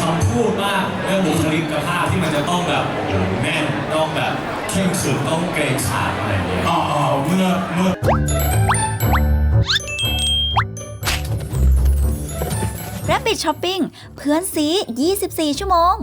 คำพูดมากเรื่องบุคลิกภาพที่มันจะต้องแบบแน่นต้องแบบเข้มขรึมต้องเกรงขามอะไรอย่างเงี้ยอ๋ออ๋อเมื่อเมื่อ Rabbit Shopping เพื่อนซี 24 ชั่วโมง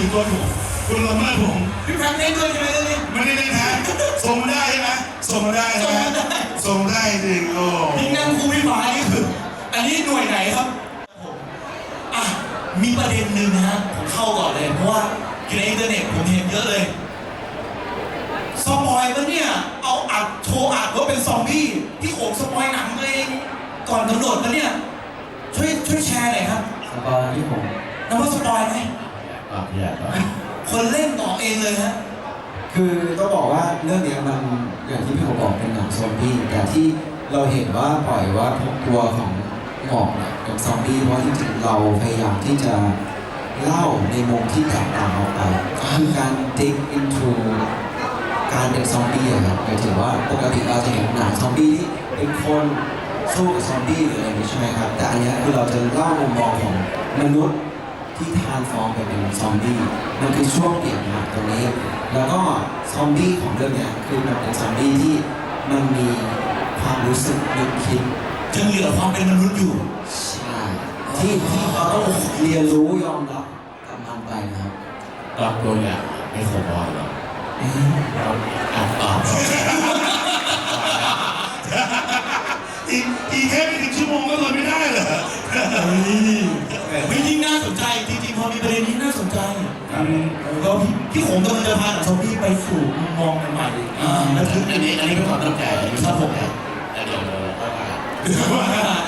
คุณตีตัวผมคุณละเมิดผมพี่แฟรงค์เล่นด้วยใช่ไหมเรื่องนี้ไม่ได้เล่นฮะส่งมาได้ใช่ไหมส่งมาได้ใช่ไหมส่งมาได้จริงโอ้พี่นั่งครูพี่ฟ้านี่คืออันนี้หน่วยไหนครับอะมีประเด็นหนึ่งนะฮะผมเข้าก่อนเลยเพราะว่าอยู่ในอินเทอร์เน็ตผมเห็นเยอะเลยสปอยล์ปะเนี่ยเอาอัดโชว์อัดว่าเป็นซอมบี้พี่โขงสปอยล์หนังตัวเองก่อนกำหนดปะเนี่ยช่วยช่วยแชร์หน่อยครับสปอยที่ผมนับว่าสปอยล์ไหม อะอย่าต่อคนเล่นต่อเองเลยฮะ คือต้องบอกว่าเรื่องเนี้ยมันอย่างที่พี่เขาบอกเป็นหนังซอมบี้แต่ที่เราเห็นว่าปล่อยว่าตัวของหมอกเนี่ยกับซอมบี้เพราะจริงๆเราพยายามที่จะเล่าในมุมที่แตกต่างออกไปคือการ dig into การเป็นซอมบี้อะครับหมายถึงว่าปกติเราจะเห็นหนังซอมบี้ที่เป็นคนสู้กับซอมบี้หรืออะไรอย่างนี้ใช่ไหมครับ แต่อันเนี้ยคือเราจะเล่ามุมมองของมนุษย์ ที่ทานฟอร์มไปเป็นซอมบี้มันคือช่วงเปลี่ยนผ่านตรงนี้ แล้วก็ซอมบี้ของเรื่องเนี้ยคือมันเป็นซอมบี้ที่มันมีความรู้สึกนึกคิดยังเหลือความเป็นมนุษย์อยู่ ใช่ที่ที่เขาต้องเรียนรู้ยอมรับกับมันไปนะครับรับตัวอย่างไม่ขบอยหรอกอ่านตอบอีกอีกแค่ไม่ถึงชั่วโมงก็เลยไม่ได้เหรอ วิธีน่าสนใจจริงๆพอมีประเด็นนี้น่าสนใจแล้วก็พี่พี่โขงกำลังจะพาหนังซอมบี้ไปสู่มุมมองใหม่ๆอ่าแล้วคืออันนี้อันนี้เป็นความตั้งใจครับผมแต่เดี๋ยวเราก็มา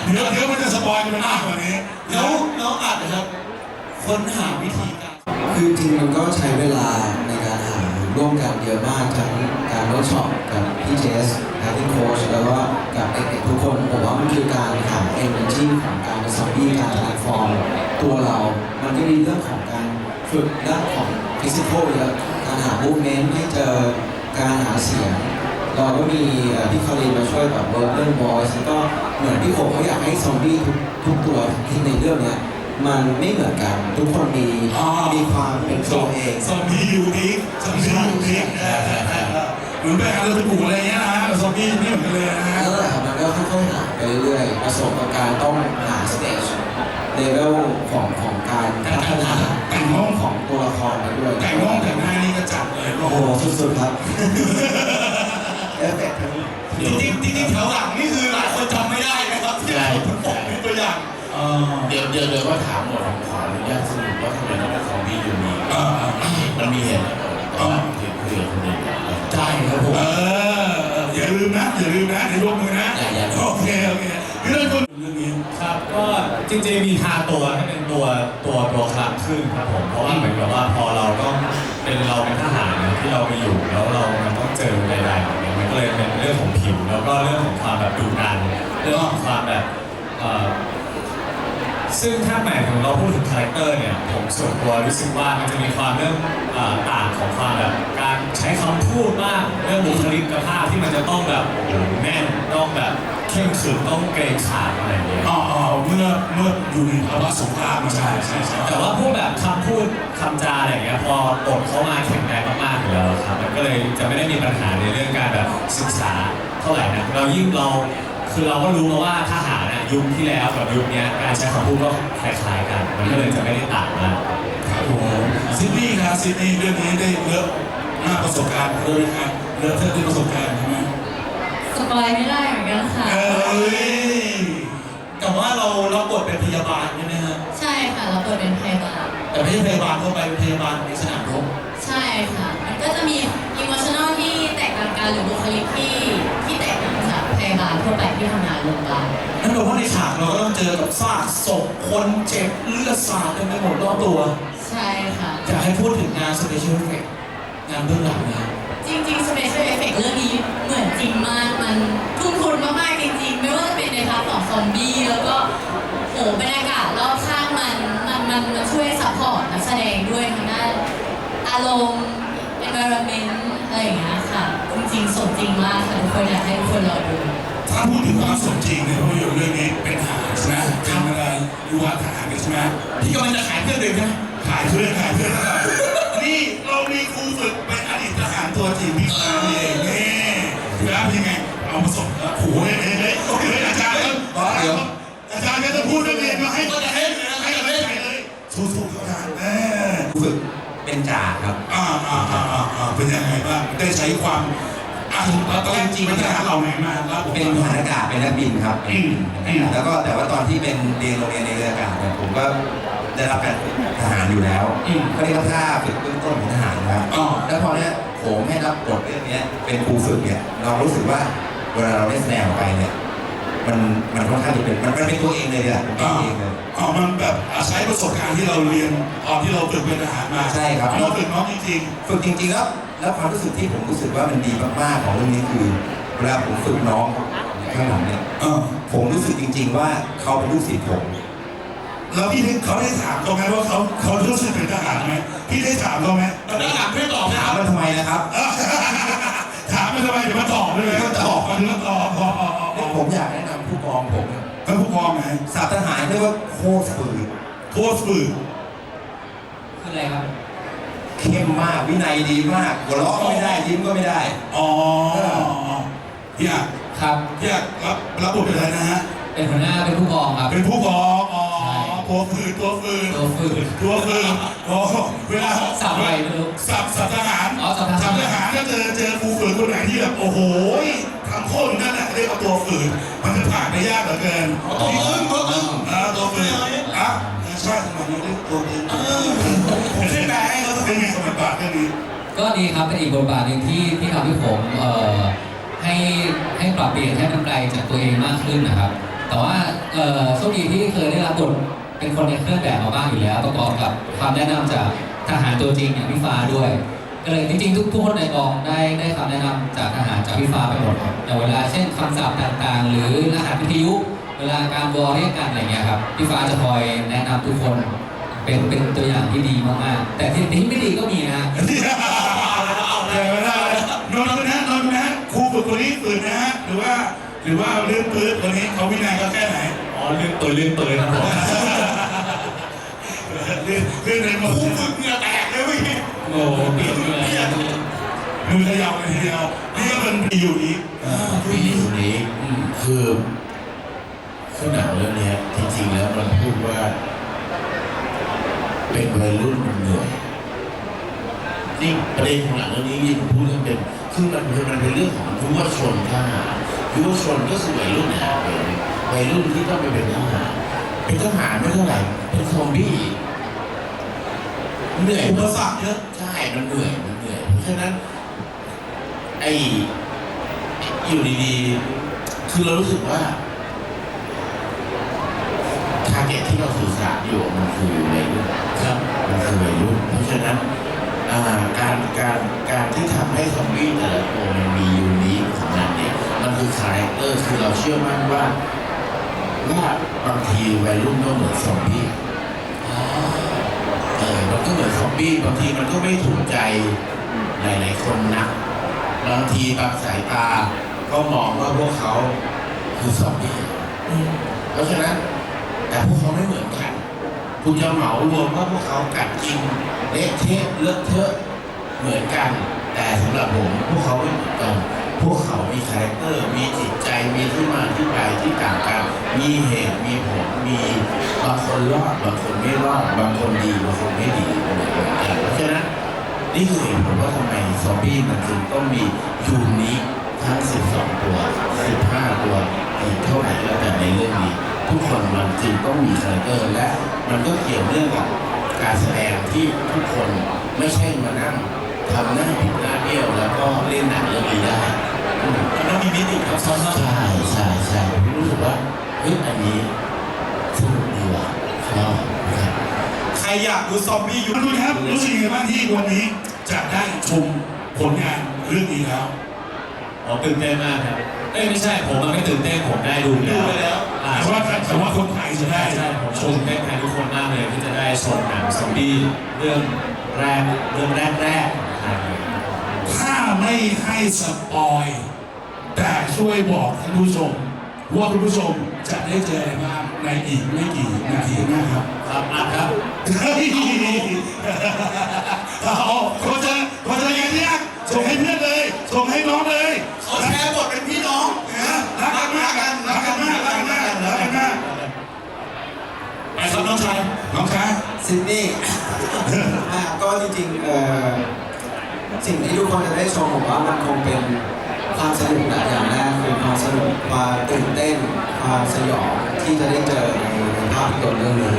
เดี๋ยวเดี๋ยวมันจะสปอยล์กันไปมากกว่านี้ แล้วแล้วอาจจะครับค้นหาวิธีการคือจริงๆมันก็ใช้เวลาในการหา ร่วมกันเยอะมากทั้งการเวิร์กช็อปกับพี่เจสแอคติ้งโค้ชแล้วก็กับเด็กๆทุกคนผมว่ามันคือการหาเอเนอร์จีของการเป็นซอมบี้การทานฟอร์มตัวเรา มันก็มีเรื่องของการฝึกด้านของฟิสิกอลเยอะการหามูฟเมนต์ให้เจอการหาเสียง เราก็มีพี่คารินมาช่วยแบบเวิร์กเรื่อง voice แล้วก็เหมือนพี่โคเขาอยากให้ซอมบี้ทุกทุกตัวที่ในเรื่องเนี้ย มันไม่เหมือนกันทุกคนมีอ๋อ มีความเป็นตัวเองซอมบี้ยูนิคซอมบี้ยูนิคเออเออเออเออเหมือนไปหาเราไปปลูกอะไรเงี้ยนะฮะซอมบี้ไม่เหมือนกันเลยนะฮะ แล้วแหละมันก็ค่อยๆหาไปเรื่อยๆประสบกับการต้องหาสเตจเลเวลของของการพัฒนาแต่งห้อง ของตัวละครไปด้วยแต่งห้องแต่งหน้านี่ก็จัดเลยโอ้โอ้โหโหสุดๆครับเอฟเฟกต์ทั้ง จริงๆจริงๆแถวหลังนี่คือหลายคนจำไม่ได้นะครับที่ผมบอกเป็นตัวอย่าง เออเดี๋ยวเดี๋ยวเดี๋ยวว่าถามหมดผมขออนุญาตสรุปว่าทำไมต้องเป็นซอมบี้ยูนิคเออเออมันมีเหตุผลแต่ว่าคือคือคนหนึ่งใช่ครับผมเออเอออย่าลืมนะอย่าลืมนะในร่วมมือนะอย่าอย่าโอเคโอเคเรื่องต้นเรื่องนี้ครับก็จริงๆมีทาตัวให้เป็นตัวตัวตัวคลังขึ้นครับผมเพราะว่าเหมือนกับว่าพอเราต้องเป็นเราเป็นทหารเนี่ยที่เราไปอยู่แล้วเรามันต้องเจอใดๆอย่างเงี้ยมันก็เลยเป็นเรื่องของผิว แล้วก็เรื่องของความแบบดุดันเรื่องของความแบบเอ่อ ซึ่งถ้าหมายถึงเราพูดถึงคาแรคเตอร์เนี่ย ผมส่วนตัวรู้สึกว่ามันจะมีความเรื่องเอ่อต่างของความแบบการใช้คำพูดบ้างเรื่องบุคลิกภาพที่มันจะต้องแบบโอ้โหแน่นต้องแบบเข้มขรึมต้องเกรงขามอะไรอย่างเงี้ย อ๋ออ๋อเมื่อเมื่ออยู่ในภาวะสงครามใช่ใช่ใช่แต่ว่าพวกแบบคำพูดคำจาอะไรอย่างเงี้ยพอบทเขามาแข็งแรงมากๆอยู่แล้วครับมันก็เลยจะไม่ได้มีปัญหาในเรื่องการแบบศึกษาเท่าไหร่นะเรายิ่งเรา คือเราก็รู้มาว่าทหารนะยุคที่แล้วกับยุคเนี้ยการใช้คำพูดก็คล้ายๆกัน มันก็เลยจะไม่ได้ต่างมากครับผมซิดนีย์ครับซิดนีย์เรื่องนี้ได้เยอะมากประสบการณ์ด้วยนะครับเยอะเท่าที่ประสบการณ์ใช่ไหมสปอยไม่ได้เหมือนกันค่ะ เอ้ยแต่ว่าเราเราบทเป็นพยาบาลใช่ไหมฮะใช่ค่ะเราเปิดเป็นพยาบาลแต่ไม่ใช่พยาบาลทั่วไปเป็นพยาบาลในสนามรบใช่ค่ะ มันก็จะมีอิโมชันอลที่แตกต่างกันหรือบุคลิกที่ที่ บาลทั่วไปที่ทำงานโรงพยาบาลนั่นแปลว่าในฉากเราก็ต้องเจอกับซากศพคนเจ็บเลือดสาดเต็มไปหมดรอบตัวใช่ค่ะ อยากให้พูดถึงงาน Special Effect งานเบื้องหลังนะจริงๆ Special Effect เรื่องนี้เหมือนจริงมาก มันทุ่มทุนมากๆจริงๆ ไม่ว่าจะเป็นในพาร์ทของซอมบี้แล้วก็โหบรรยากาศรอบข้างมัน มันมันมันช่วยซัพพอร์ตนักแสดงด้วยทางด้านอารมณ์ environment จริงๆสมจริงมากค่ะทุกคนอยากให้ทุกคนรอดูถ้าพูดถึงความสมจริงในภาพยนตร์เรื่องนี้เป็นทหารใช่ไหมเป็นอะไรยูวาทหารกันใช่ไหมที่กำลังจะขายเครื่องดื่มใช่ไหมขายเพื่อนขายเพื่อนนี่เรามีครูฝึกเป็นอดีตทหารตัวจริงพี่ฟ้านี่เองนี่พี่ฟ้าเป็นยังไงเอาประสบการณ์โอ้โหเฮ้ยเฮ้ยเฮ้ยเฮ้ยอาจารย์ครับเดี๋ยวอาจารย์ก็จะพูดเรื่องเรียนมาให้ก็จะให้เลยนะให้ให้กับเลเล่ยนเลยสู้ๆเขาทานแน่ฝึกเป็นจ่าครับอ่าอ่าอ่าอ่าอ่าเป็นยังไงบ้างได้ใช้ความ อ่าตอนแรกจริงเป็นทหารเราไงมาแล้วผมเป็นทหารอากาศเป็นนักบินครับอืมอืมแล้วก็แต่ว่าตอนที่เป็นเรียนโรงเรียนในเรืออากาศเนี่ยผมก็ได้รับการฝึกทหารอยู่แล้วอืมก็เรียกว่าท่าฝึกเบื้องต้นของทหารนะครับอ๋อแล้วพอเนี้ยผมให้รับบทเรื่องเนี้ยเป็นครูฝึกเนี่ยเรารู้สึกว่าเวลาเราได้แสดงออกไปเนี่ยมันมันค่อนข้างจะเป็นมันมันเป็นตัวเองเลยอะเป็นตัวเองเลยอ๋อมันแบบอาศัยประสบการณ์ที่เราเรียนตอนที่เราฝึกเป็นทหารมาใช่ครับเราฝึกน้องจริงฝึกจริงๆแล้ว แล้วความรู้สึกที่ผมรู้สึกว่ามันดีมากๆของเรื่องนี้คือ เวลาผมฝึกน้องข้างหลังเนี่ยๆเออผมรู้สึกจริง ๆ ว่าเขาเป็นลูกศิษย์ผมแล้วพี่ได้เขาได้ถามเขาไหมว่าเขาเขารู้สึกเป็นทหารไหมพี่ได้ถามเขาไหมตอนนี้หลังไม่ตอบถามมันทำไมนะครับเออถามมันทำไมเดี๋ยวมาตอบด้วยไหมก็ตอบมันก็ตอบอ๋ออ๋ออ๋ออ๋อผมอยากแนะนำผู้กองผมท่านผู้กองไหนสาบทหารเรียกว่าโคตรฝืนโค้ชฝึกคืออะไรครับ เข้มมากวินัยดีมากหัวเราะก็ไม่ได้ยิ้มก็ไม่ได้ อ๋อพี่อยากครับพี่อยากรับรับบทเป็นอะไรนะฮะเป็นหัวหน้าเป็นผู้กองครับ เป็นผู้กองอ๋อใช่ตัวฝืนตัวฝืนตัวฝืนตัวฝืนโอ้เวลาสับอะไรไม่รู้สับสับทหารอ๋อสับทหารทหารถ้าเจอเจอครูฝืนคนไหนที่แบบโอ้โหทำโคตรนั่นแหละเรียกว่าตัวฝืนมันจะผ่านได้ยากเหลือเกินตัวอึ้งตัวอึ้งอ่าตัว ก็ดีครับเป็นอีกบทบาทหนึ่งที่ที่ทำให้ผมเอ่อให้ให้ปรับเปลี่ยนให้มันไกลจากตัวเองมากขึ้นนะครับ แต่ว่าเอ่อโชคดีที่เคยได้รับบทเป็นคนในเครื่องแบบมาบ้างอยู่แล้วประกอบกับความแนะนำจากทหารตัวจริงอย่างพี่ฟ้าด้วย ก็เลยจริงๆทุกคนในกองได้ได้คำแนะนำจากทหารจากพี่ฟ้าไปหมดครับแต่เวลาเช่นคำศัพท์ต่างๆ หรือรหัสวิทยุ เวลาการวอลเรียกกันอะไรเงี้ยครับพี่ฟ้าจะคอยแนะนำทุกคนเป็นเป็นตัวอย่างที่ดีมากๆแต่ที่ที่ไม่ดีก็มีนะฮะ เดี๋ยวนะนอนนะนอนนะ ครูฝึกคนนี้ฝึกนะฮะหรือว่าหรือว่าเรื่องปืนวันนี้เขาวินัยเขาแค่ไหนอ๋อเรื่องตัวเรื่องปืนครับผมเรื่องเรื่องในมือครูฝึกเหงื่อแตกเลยเมื่อกี้โอ้โหเปลี่ยนเลยมือขยับเลยทีเดียวนี่ก็เป็นปีอยู่อีกผู้หญิงคนนี้คือคือหนังเรื่องเนี้ยจริงๆแล้วมันพูดว่า เป็นวัยรุ่นมันเหนื่อยจริงประเด็นของหนังเรื่องนี้ยิ่งพูดเรื่องเป็น คือมันมันเป็นเรื่องของยุวชนทหารยุวชนก็คือวัยรุ่นนะเป็นวัยรุ่นที่ต้องไปเป็นทหารเป็นทหารไม่เท่าไหร่เป็นซอมบี้เหนื่อยอุปมากสรรคเยอะใช่มันเหนื่อยมันเหนื่อยเพราะฉะนั้นไอ้อยู่ดีๆ คือเรารู้สึกว่าทาร์เก็ตที่เราสื่อสารอยู่มันคือวัยรุ่นครับมันคือวัยรุ่นเพราะฉะนั้นอ่า การการการที่ทำให้ซอมบี้แต่ละตัวมันมียูนิคของมันเนี่ยมันคือคาแรคเตอร์คือเราเชื่อมั่นว่าว่าบางทีวัยรุ่นก็เหมือนซอมบี้เออมันก็เหมือนซอมบี้บางทีมันก็ไม่ถูกใจหลายๆคนนักบางทีบางสายตาก็มองว่าพวกเขาคือซอมบี้เพราะฉะนั้นแต่พวกเขาไม่เหมือนกัน คุณจะเหมารวมว่าพวกเขากัดกินเละเทะเลอะเทอะเหมือนกัน แต่สำหรับผมพวกเขาไม่เหมือนกันพวกเขามีคาแรคเตอร์ มีจิตใจ มีที่มาที่ไปที่ต่างกัน มีเหตุ มีผล มีบางคนรอด บางคนไม่รอด บางคนดี บางคนไม่ดีเพราะฉะนั้นนี่คือเหตุผลว่าทำไมซอมบี้มันถึงต้องมียูนิคทั้ง 12 ตัว 15 ตัวอีกเท่าไหร่แล้วแต่ในเรื่องนี้ ทุกคนมันจึงต้องมีคาแรคเตอร์และมันก็เกี่ยวเนื่องกับการแสดงที่ทุกคนไม่ใช่มานั่งทำหน้าผิดหน้าเบี้ยวแล้วก็เล่นหนังเรื่องนี้ได้อืมมันต้องมีมิติครับซ้อนใช่ใช่ใช่ผมรู้สึกว่าเฮ้ยอันนี้สนุกดีว่ะชอบครับใครอยากดูซอมบี้อยู่คุณครับรู้สึกยังไงบ้างที่วันนี้จะได้ชมผลงานเรื่องนี้แล้วอ๋อตื่นเต้นมากครับ เอ้ยไม่ใช่ผมมันไม่ตื่นเต้นผมได้ดูดูไปแล้วอ่าแต่ว่าแต่ว่าคนไทยจะได้ใช่ใช่ผมชมเต้นแทนทุกคนมากเลยที่จะได้ชมหนังซอมบี้เรื่องแรกเรื่องแรกแรกของไทยถ้าไม่ให้สปอยแต่ช่วยบอกท่านผู้ชมว่าคุณผู้ชมจะได้เจออะไรบ้างในอีกไม่กี่นาทีนะครับครับอะครับเฮ้ยเอาคนจะคนจะยังยากส่งให้เพื่อนเลยส่งให้น้องเลย เขาแชร์บทเป็นพี่น้อง นะรักกันมากกันรักกันมากรักกันมากรักกันมาก ไปครับน้องชาย น้องคะ ซิดนีย์อ่ก็จริงๆเอ่อสิ่งที่ทุกคนจะได้ชมผมว่ามันคงเป็นความสนุกนะอย่างแรกคือความสนุกความตื่นเต้นความสยองที่จะได้เจอในภาพยนตร์เรื่องนี้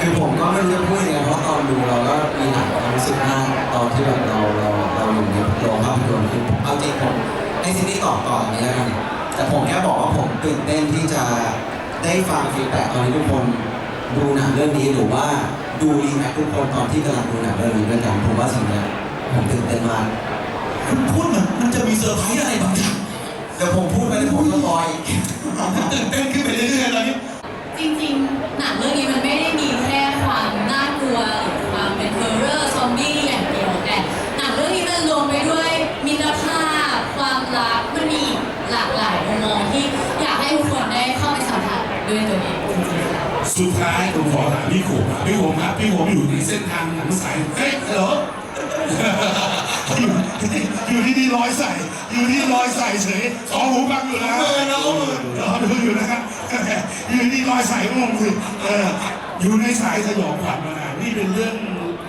คือผมก็ไม่รู้จะพูดยังไงเพราะตอนดูเราก็มีหลายความรู้สึกมากตอนที่แบบเราเราเราอยู่ในโรงภาพยนตร์คือเอาจริงผมให้ซินนี่ตอบต่ออย่างนี้แล้วกันแต่ผมแค่บอกว่าผมตื่นเต้นที่จะได้ฟังฟีดแบ็กตอนที่ทุกคน ดูหนังเรื่องนี้หรือว่าดูรีแอคทุกคนตอนที่กำลังดูหนังเรื่องนี้ด้วยกันผมว่าสิ่งเนี้ยผมตื่นเต้นมากคุณพูดเหมือนมันจะมีเซอร์ไพรส์อะไรบางอย่างเดี๋ยวผมพูดไปแล้วผมสปอยตื่นเต้นขึ้นไปเรื่อยๆตอนนี้จริงๆ หนังเรื่องนี้มันไม่ได้มีแค่ความน่ากลัวหรือความเป็นเฮอร์เรอร์ซอมบี้อย่างเดียวแต่หนังเรื่องนี้มันรวมไปด้วยมิตรภาพ ความรักมันมีอีกหลากหลายมุมมองที่อยากให้ทุกคนได้เข้าไปสัมผัสด้วยตัวเองจริงๆค่ะ สุดท้ายผมขอถามพี่โขมครับพี่โขมครับพี่โขมอยู่ในเส้นทางหนังสายเฮ้ยฮัลโหลอยู่อยู่ที่นี่ร้อยใส่อยู่ที่ร้อยใส่เฉยขอหูฟังอยู่นะเออเราก็มือรอดูอยู่นะครับอยู่ที่ร้อยใส่งงสิเอออยู่ในสายสยองขวัญมานานนี่เป็นเรื่อง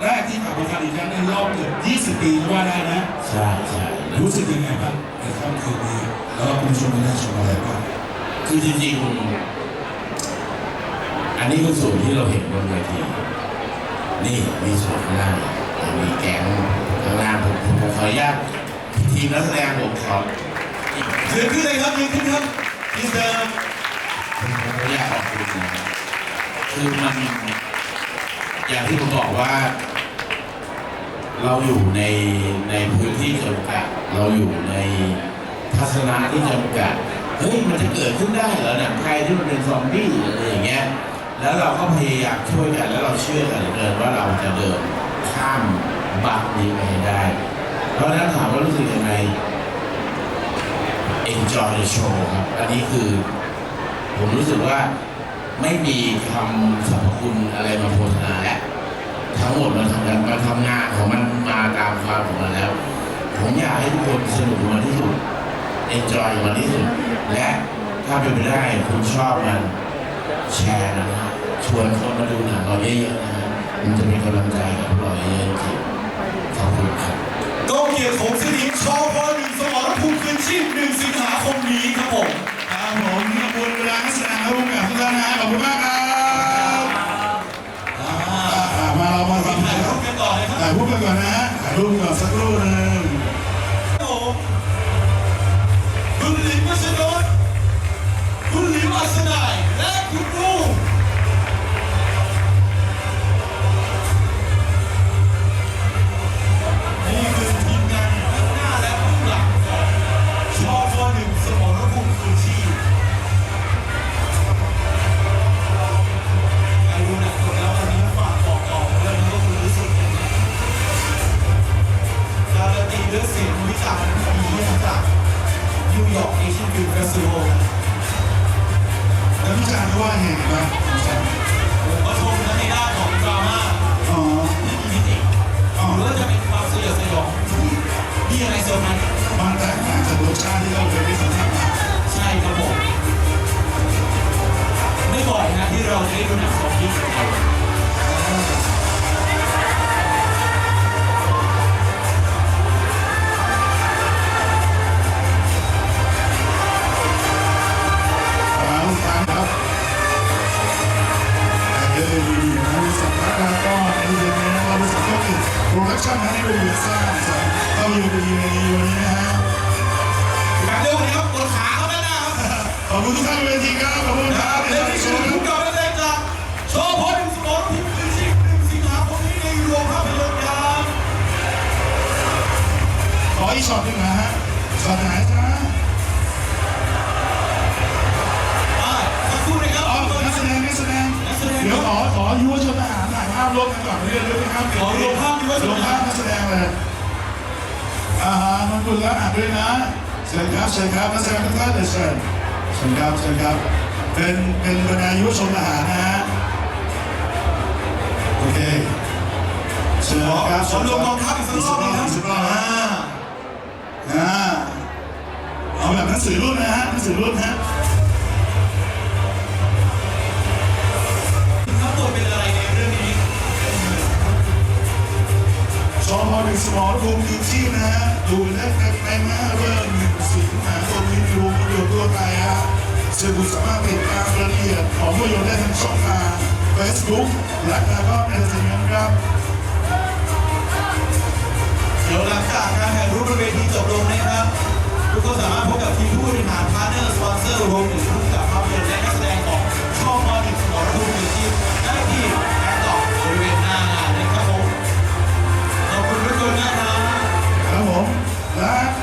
แรกที่กลับมาทำอีกครั้งในรอบเกือบ20 ปีก็ว่าได้นะใช่ใช่รู้สึกยังไงบ้างในค่ำคืนนี้แล้วก็คุณผู้ชมได้ชมอะไรบ้างคือจริงๆ อันนี้คือส่วนที่เราเห็นบนเวที นี่มีส่วนข้างล่างมีแกงข้างล่างผมผมขออนุญาตทีมนักแสดงผมขอยืนขึ้นเลยครับยืนขึ้นครับยืนเดิมผมขออนุญาตขอบคุณนะคือมันอย่างที่ผมบอกว่า เราอยู่ในในพื้นที่จำกัดเราอยู่ในทัศนะที่จำกัดเฮ้ยมันจะเกิดขึ้นได้เหรอหนังไทยที่มันเป็นซอมบี้อะไรอย่างเงี้ย แล้วเราก็พยายามช่วยกัน แล้วเราเชื่อกันเหลือเกินว่าเราจะเดินข้ามบักนี้ไปได้ เพราะนั้นถามว่ารู้สึกยังไง enjoy the show ครับ อันนี้คือ ผมรู้สึกว่าไม่มีคำสรรพคุณอะไรมาโฆษณาแล้วทั้งหมดมันทำกันมันทำงานของมันมาตามความของมันแล้ว ผมอยากให้ทุกคนสนุกมันที่สุด enjoy มันที่สุด และถ้าเป็นไปได้คุณชอบมัน แชร์นะฮะชวนเขามาดูหนังเราเยอะๆนะฮะมันจะเป็นกำลังใจกับเราเยอะๆจริงขอบคุณครับกองเกียร์ของสนิมชอพอหนึ่งสมรภูมิคืนชีพหนึ่งสิงหาคมนี้ครับผมครับผมขบคุณเวลานักแสดงและผู้กำกับทุกท่านนะขอบคุณมากครับ ยวขอขอยุวชนทหารถ่ายภาพร่วมกันก่อนเรื่องด้วยนะครับขอรวมภาพยุวชนรวมภาพนักแสดงเลยอ่าฮะนนกุลและอ่านด้วยนะเชิญครับเชิญครับนักแสดงทุกท่านเชิญเชิญครับเชิญครับเป็นเป็นบรรดายุวชนทหารนะฮะโอเคเชิญครับขอรวมกองทัพอีกสักรอบนะครัอีกสักรอบนะอ่าเอาแบบหนังสือรุ่นนะฮะหนังสือรุ่นฮะ ชอพอหนึ่งสมอภูมิคืนชีพนะฮะดูได้เต็มๆนะเริ่มหนึ่งสิงหาคมนี้ในโรงภาพยนตร์ทั่วไปฮะซึ่งคุณสามารถติดตามรายละเอียดของภาพยนตร์ได้ทางช่องทาง Facebook และแล้วก็เอนเตอร์เทนเมนครับ เดี๋ยวหลังจากการถ่ายรูปบนเวณที่จบลงนะครับ ทุกคนสามารถพบกับทีมผู้บริหารพาร์เนอร์สปอนเซอร์รวมถึงผู้กับ ผมนะ